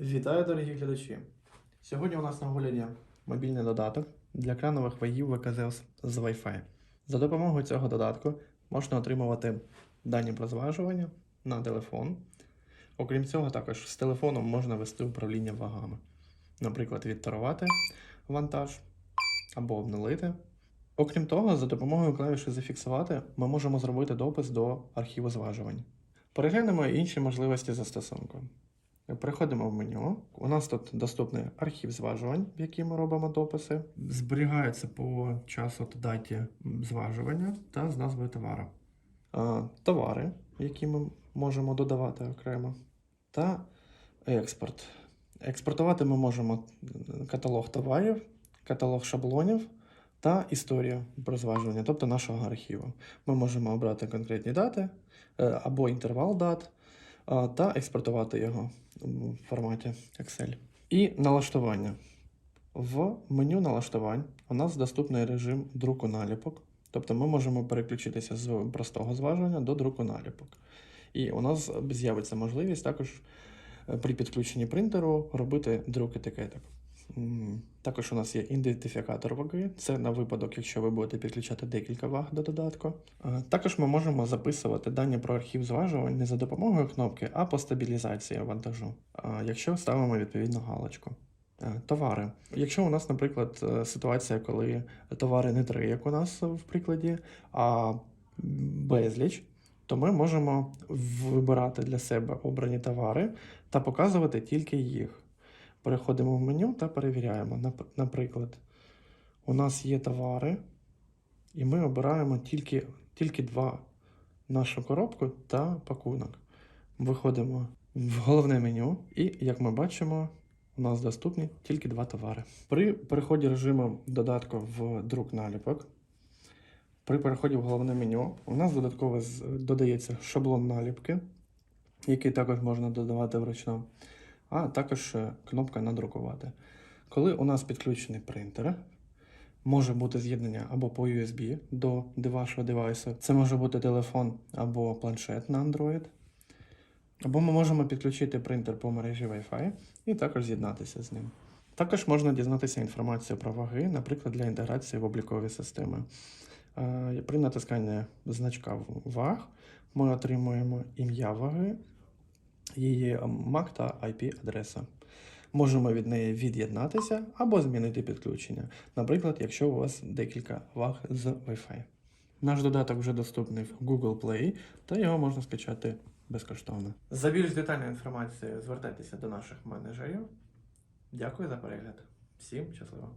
Вітаю, дорогі глядачі! Сьогодні у нас на огляді мобільний додаток для кранових вагів ВКЗС з Wi-Fi. За допомогою цього додатку можна отримувати дані про зважування на телефон. Окрім цього, також з телефоном можна вести управління вагами. Наприклад, відтарувати вантаж або обнулити. Окрім того, за допомогою клавіші зафіксувати ми можемо зробити допис до архіву зважувань. Переглянемо інші можливості застосунку. Переходимо в меню. У нас тут доступний архів зважувань, в який ми робимо дописи. Зберігається по часу та даті зважування та з назвою товару. Товари, які ми можемо додавати окремо, та експорт. Експортувати ми можемо каталог товарів, каталог шаблонів та історію про зважування, тобто нашого архіву. Ми можемо обрати конкретні дати е, або інтервал дат та експортувати його в форматі Excel. І налаштування. В меню налаштувань у нас доступний режим друку наліпок. Тобто ми можемо переключитися з простого зважування до друку наліпок. І у нас з'явиться можливість також е, при підключенні принтеру робити друк етикеток. Також у нас є ідентифікатор ваги. Це на випадок, якщо ви будете підключати декілька ваг до додатку. Також ми можемо записувати дані про архів зважувань не за допомогою кнопки, а по стабілізації вантажу, якщо ставимо відповідну галочку. Товари. Якщо у нас, наприклад, е, ситуація, коли товари не три, як у нас в прикладі, а безліч, то ми можемо вибирати для себе обрані товари та показувати тільки їх. Переходимо в меню та перевіряємо. Наприклад, у нас є товари, і ми обираємо тільки, тільки два нашу коробку та пакунок. Виходимо в головне меню, і, як ми бачимо, у нас доступні тільки два товари. При переході режиму додатку в друк наліпок, при переході в головне меню, у нас додатково додається шаблон наліпки, який також можна додавати вручну, а також е, кнопка надрукувати. Коли у нас підключений принтер, може бути з'єднання або по USB до вашого девайсу. Це може бути телефон або планшет на Android. Або ми можемо підключити принтер по мережі Wi-Fi і також з'єднатися з ним. Також можна дізнатися інформацію про ваги, наприклад, для інтеграції в облікові системи. Е, При натисканні значка ваг ми отримуємо ім'я ваги, її MAC та IP-адреса. Можемо від неї від'єднатися або змінити підключення, наприклад, якщо у вас декілька ваг з Wi-Fi. Наш додаток вже доступний в Google Play, та його можна скачати безкоштовно. За більш детальною інформацією звертайтеся до наших менеджерів. Дякую за перегляд. Всім щасливо!